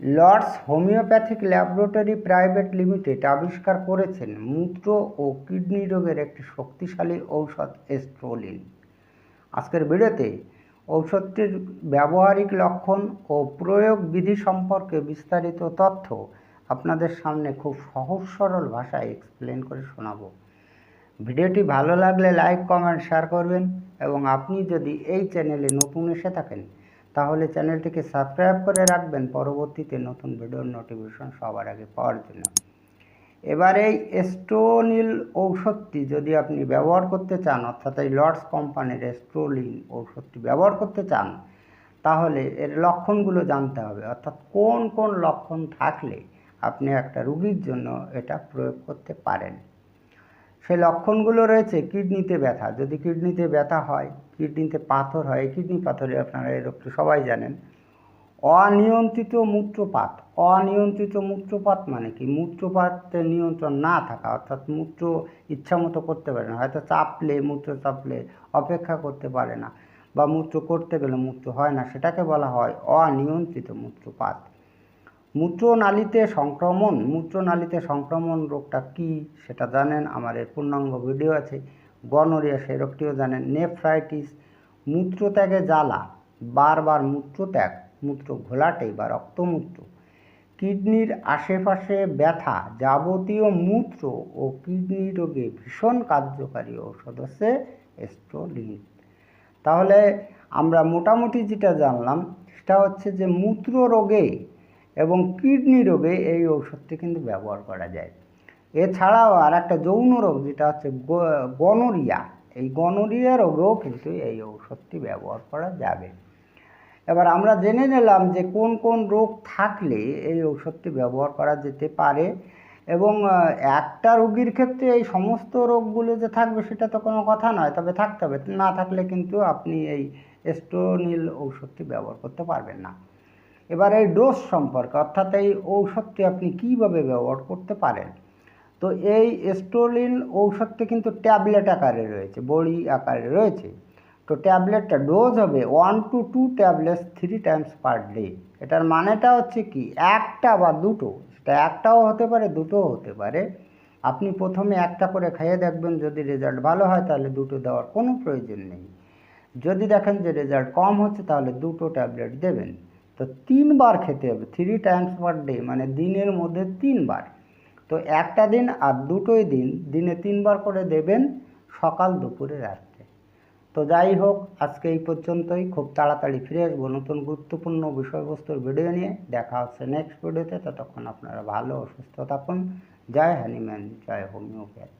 Lords homoeopathic laboratory private limited আবিষ্কার করেছেন মূত্র ও কিডনি রোগের একটি শক্তিশালী ঔষধ এস্ট্রোলিন। আজকের ভিডিওতে ঔষধটির ব্যবহারিক লক্ষণ ও প্রয়োগ বিধি সম্পর্কে বিস্তারিত তথ্য আপনাদের সামনে খুব সহজ সরল ভাষায় এক্সপ্লেন করে শোনাবো। ভিডিওটি ভালো লাগলে লাইক কমেন্ট শেয়ার করবেন এবং আপনি যদি এই চ্যানেলে নতুন এসে থাকেন তাহলে চ্যানেলটিকে সাবস্ক্রাইব করে রাখবেন। পরবর্তীতে নতুন ভিডিওর নোটিফিকেশন সবার আগে পাওয়ার জন্য। এবার এই এস্ট্রোনিল ঔষধটি যদি আপনি ব্যবহার করতে চান, অর্থাৎ এই লর্ডস কোম্পানির এস্ট্রোলিন ঔষধটি ব্যবহার করতে চান, তাহলে এর লক্ষণগুলো জানতে হবে। অর্থাৎ কোন কোন লক্ষণ থাকলে আপনি একটা রুগীর জন্য এটা প্রয়োগ করতে পারেন। সেই লক্ষণগুলো রয়েছে কিডনিতে ব্যথা। যদি কিডনিতে ব্যথা হয় কিডনিতে পাথর হয় কিডনি পাথরে আপনারা এই রোগটি সবাই জানেন। অনিয়ন্ত্রিত মূত্রপাত। অনিয়ন্ত্রিত মূত্রপাত মানে কি? মূত্রপাতের নিয়ন্ত্রণ না থাকা, অর্থাৎ মূত্র ইচ্ছা মতো করতে পারে না, হয়তো চাপলে, মূত্র চাপলে অপেক্ষা করতে পারে না বা মূত্র করতে গেলে মূত্র হয় না, সেটাকে বলা হয় অনিয়ন্ত্রিত মূত্রপাত। মূত্রনালীতে সংক্রমণ মূত্রনালীতে সংক্রমণ রোগটা কি সেটা জানেন, আমার এর পূর্ণাঙ্গ ভিডিও আছে। গনোরিয়া সেই রোগটিও জানেন, নেফ্রাইটিস মূত্রত্যাগে জ্বালা, বারবার মূত্রত্যাগ, মূত্র ঘোলাটে বা রক্তমূত্র, কিডনির আশেপাশে ব্যথা, যাবতীয় মূত্র ও কিডনি রোগে ভীষণ কার্যকারী ঔষধ হচ্ছে এস্ট্রোলিন। তাহলে আমরা মোটামুটি যেটা জানলাম, সেটা হচ্ছে যে মূত্র রোগে এবং কিডনি রোগে এই ঔষধটি কিন্তু ব্যবহার করা যায়। এছাড়াও আর একটা যৌন রোগ, যেটা হচ্ছে গনোরিয়া। এই গনোরিয়া রোগেও কিন্তু এই ঔষধটি ব্যবহার করা যাবে। এবার আমরা জেনে নিলাম যে কোন কোন রোগ থাকলে এই ঔষধটি ব্যবহার করা যেতে পারে এবং একটা রোগীর ক্ষেত্রে এই সমস্ত রোগগুলো যে থাকবে সেটা তো কোনো কথা নয়, তবে থাকতে হবে। না থাকলে কিন্তু আপনি এই এস্টোনিল ঔষধটি ব্যবহার করতে পারবেন না। এবার এই ডোজ সম্পর্কে, অর্থাৎ এই ঔষধটি আপনি কীভাবে ব্যবহার করতে পারেন? তো এই এস্টোলিন ঔষধটি কিন্তু ট্যাবলেট আকারে রয়েছে, বড়ি আকারে রয়েছে। তো ট্যাবলেটটা ডোজ হবে one two two tablets three times per day এটার মানেটা হচ্ছে কি? একটা বা দুটো। সেটা একটাও হতে পারে, দুটোও হতে পারে। আপনি প্রথমে একটা করে খাইয়ে দেখবেন, যদি রেজাল্ট ভালো হয় তাহলে দুটো দেওয়ার কোনো প্রয়োজন নেই। যদি দেখেন যে রেজাল্ট কম হচ্ছে তাহলে দুটো ট্যাবলেট দেবেন। তো তিনবার খেতে হবে থ্রি টাইমস পার ডে মানে দিনের মধ্যে তিনবার। তো একটা দিন আর দুটোই দিন, দিনে তিনবার করে দেবেন সকাল, দুপুরে, রাত্রে। তো যাই হোক, আজকে এই পর্যন্তই। খুব তাড়াতাড়ি ফিরে আসব নতুন গুরুত্বপূর্ণ বিষয়বস্তুর ভিডিও নিয়ে। দেখা হচ্ছে নেক্সট ভিডিওতে ততক্ষণ আপনারা ভালো ও সুস্থ থাকুন। জয় হ্যানিম্যান জয় হোমিওপ্যাথি।